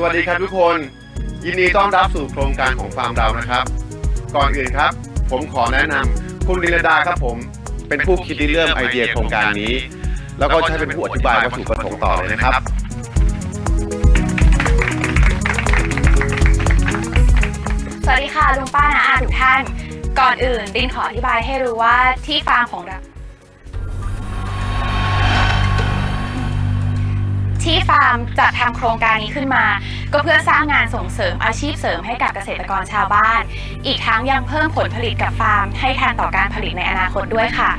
สวัสดีครับทุกคน ยินดีต้อนรับสู่โครงการของฟาร์มเรานะครับ ก่อนอื่นครับ ผมขอแนะนำคุณลินดาครับผมเป็นผู้คิดริเริ่มไอเดียโครงการนี้ แล้วก็ใช้เป็นผู้อธิบายวัตถุประสงค์ต่อเลยนะครับ สวัสดีค่ะลุงป้านาอาทุกท่าน ก่อนอื่นดินขออธิบายให้รู้ว่าที่ฟาร์มของเรา ที่ฟาร์มจัดทำโครงการนี้ขึ้นมา ก็เพื่อสร้างงานส่งเสริมอาชีพเสริมให้กับเกษตรกรชาวบ้าน อีกทั้งยังเพิ่มผลผลิตกับฟาร์ม ให้ทันต่อการผลิตในอนาคตด้วยค่ะ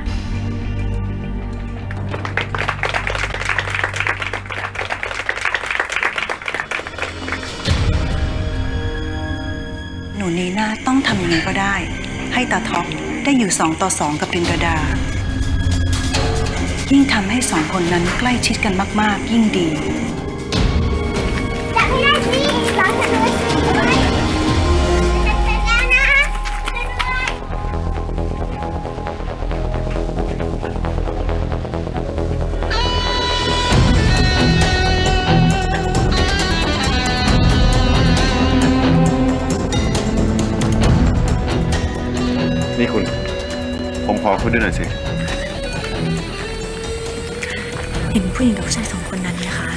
หนูนีน่าต้องทำยังไงก็ได้ ให้ตาท็อปได้อยู่สองต่อสองกับรินดาดา ยิ่งทำให้สองคนนั้นใกล้ชิดกันมาก ๆ ยิ่งดี จับให้ได้สิร้อนจังเลยนี่คุณ ผมขอคุยด้วยหน่อยสิ เห็นผู้หญิงกับผู้ชายสองคนนั้นไหมคะ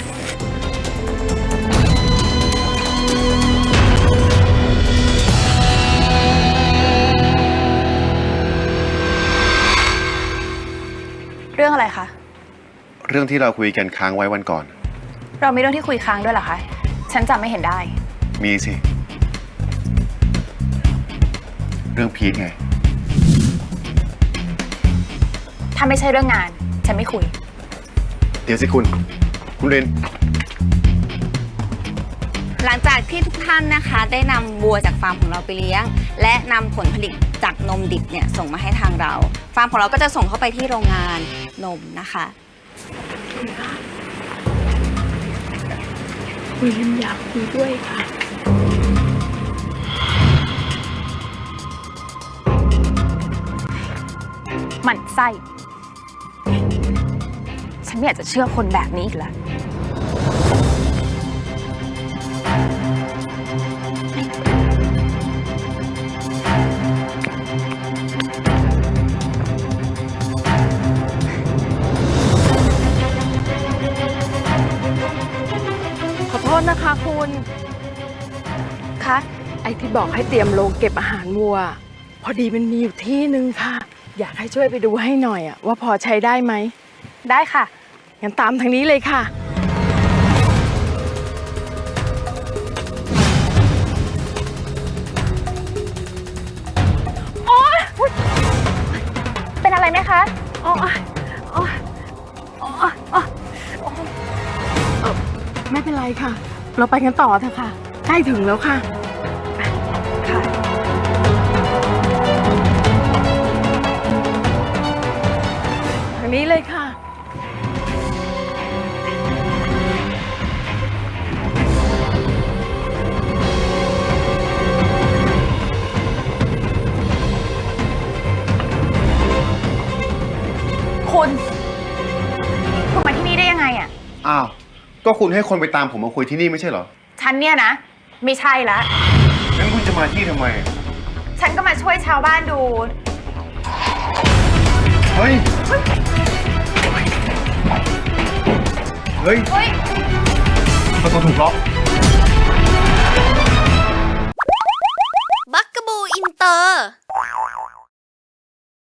เรื่องอะไรคะ เรื่องที่เราคุยกันค้างไว้วันก่อน เรามีเรื่องที่คุยค้างด้วยเหรอคะ ฉันจำไม่เห็นได้ มีสิ เรื่องพีทไง ถ้าไม่ใช่เรื่องงาน ฉันไม่คุย เดี๋ยวสิคุณ คุณเรนหลังจากที่ทุกท่านนะคะได้นำวัวจากฟาร์มของเราไปเลี้ยง และนำผลผลิตจากนมดิบเนี่ยส่งมาให้ทางเรา ฟาร์มของเราก็จะส่งเข้าไปที่โรงงานนมนะคะ คุยกันอยากคุยด้วยค่ะ หมันไส้ ฉันไม่อยากจะเชื่อคนแบบนี้อีกแล้ว ขอโทษนะคะคุณคะไอที่บอกให้เตรียมโรงเก็บอาหารวัว พอดีมันมีอยู่ที่หนึ่งค่ะ อยากให้ช่วยไปดูให้หน่อยอะว่าพอใช้ได้ไหม ได้ค่ะ งั้นตามทางนี้เลยค่ะเป็นอะไรไหมคะอ๋ออ๋ออ๋ออ๋อเอ่อไม่เป็นไรค่ะ เราไปกันต่อเถอะค่ะ ใกล้ถึงแล้วค่ะค่ะ ก็คุณให้คนไปตามผมมาคุยที่นี่ไม่ใช่เหรอ ฉันเนี่ยนะ ไม่ใช่ละ งั้นคุณจะมาที่ทำไม ฉันก็มาช่วยชาวบ้านดู เฮ้ย เฮ้ยเฮ้ย ประตูถูกล็อก